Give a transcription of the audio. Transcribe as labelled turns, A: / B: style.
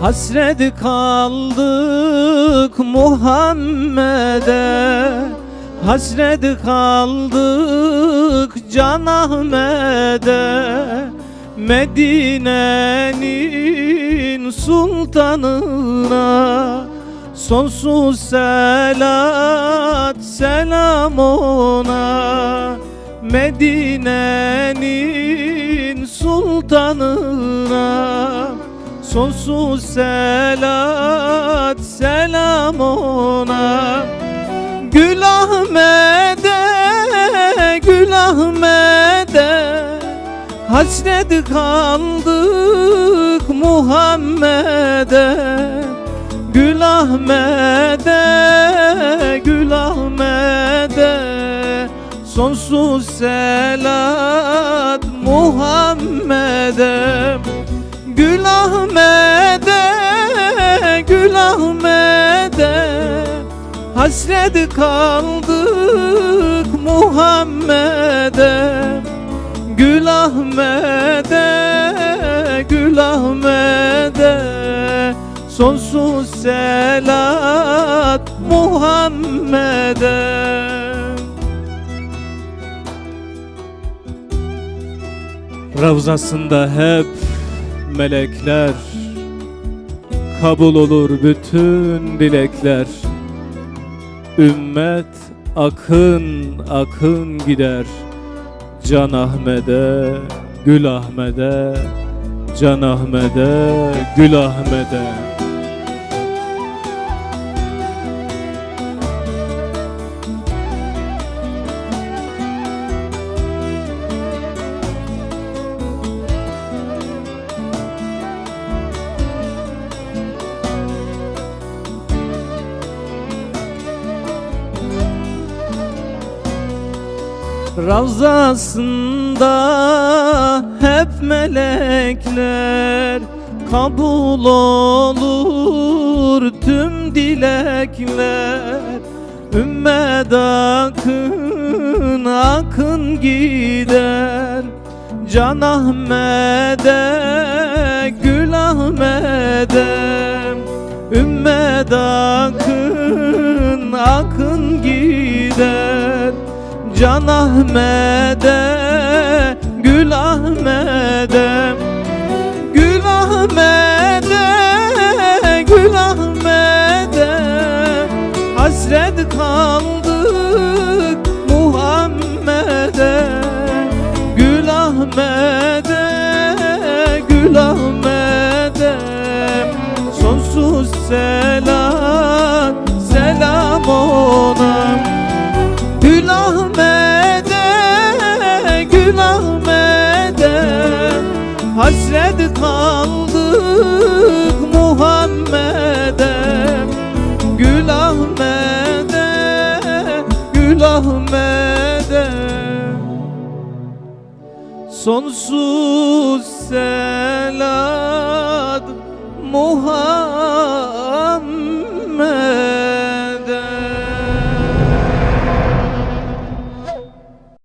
A: Hasret kaldık Muhammed'e. Hasret kaldık Can Ahmet'e. Medine'nin sultanına Sonsuz selat selam ona. Medine'nin sultanına Sonsuz selat selam ona. Gül Ahmet'e Gül Ahmet'e. Hasret kaldık Muhammed'e. Gül Ahmet'e Gül Ahmet'e. Sonsuz selat Muhammed'e Hasret kaldık Muhammed'e Gül Ahmet'e Gül Ahmet'e. Sonsuz selat Muhammed'e. Ravzasında hep melekler Kabul olur bütün dilekler Ümmet akın akın gider. Can Ahmet'e, Gül Ahmet'e Can Ahmet'e, Gül Ahmet'e Ravzasında hep melekler Kabul olur tüm dilekler. Ümmet akın akın gider. Can Ahmet'e Gül Ahmet'e. Ümmet akın akın Can Ahmet'e Gül Ahmet'e Gül Ahmet'e Gül Ahmet'e. Hasret kaldık Muhammed'e Gül Ahmet'e Gül Ahmet'e. Sonsuz selam selam ona Hasret kaldık Muhammed'e Gül Ahmet'e, Gül Ahmet'e. Sonsuz selat Muhammed